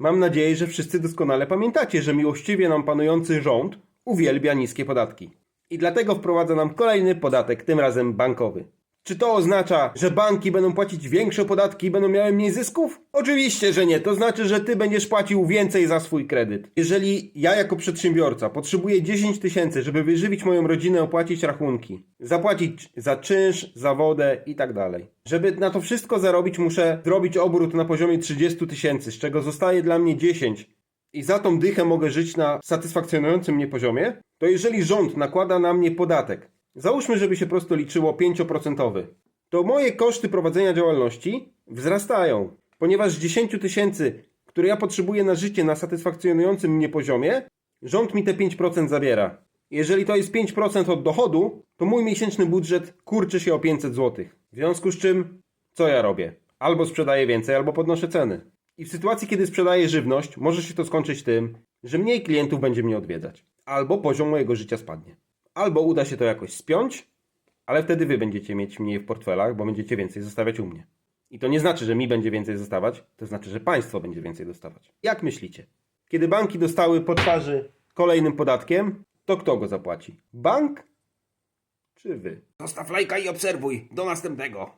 Mam nadzieję, że wszyscy doskonale pamiętacie, że miłościwie nam panujący rząd uwielbia niskie podatki. I dlatego wprowadza nam kolejny podatek, tym razem bankowy. Czy to oznacza, że banki będą płacić większe podatki i będą miały mniej zysków? Oczywiście, że nie. To znaczy, że ty będziesz płacił więcej za swój kredyt. Jeżeli ja jako przedsiębiorca potrzebuję 10 tysięcy, żeby wyżywić moją rodzinę, opłacić rachunki, zapłacić za czynsz, za wodę i tak dalej. Żeby na to wszystko zarobić, muszę zrobić obrót na poziomie 30 tysięcy, z czego zostaje dla mnie 10 i za tą dychę mogę żyć na satysfakcjonującym mnie poziomie, to jeżeli rząd nakłada na mnie podatek, załóżmy, żeby się prosto liczyło 5%, to moje koszty prowadzenia działalności wzrastają, ponieważ z 10 tysięcy, które ja potrzebuję na życie na satysfakcjonującym mnie poziomie, rząd mi te 5% zabiera. Jeżeli to jest 5% od dochodu, to mój miesięczny budżet kurczy się o 500 zł. W związku z czym, co ja robię? Albo sprzedaję więcej, albo podnoszę ceny. I w sytuacji, kiedy sprzedaję żywność, może się to skończyć tym, że mniej klientów będzie mnie odwiedzać. Albo poziom mojego życia spadnie. Albo uda się to jakoś spiąć, ale wtedy wy będziecie mieć mniej w portfelach, bo będziecie więcej zostawiać u mnie. I to nie znaczy, że mi będzie więcej zostawać, to znaczy, że państwo będzie więcej dostawać. Jak myślicie? Kiedy banki dostały po twarzy kolejnym podatkiem, to kto go zapłaci? Bank czy wy? Zostaw lajka i obserwuj. Do następnego.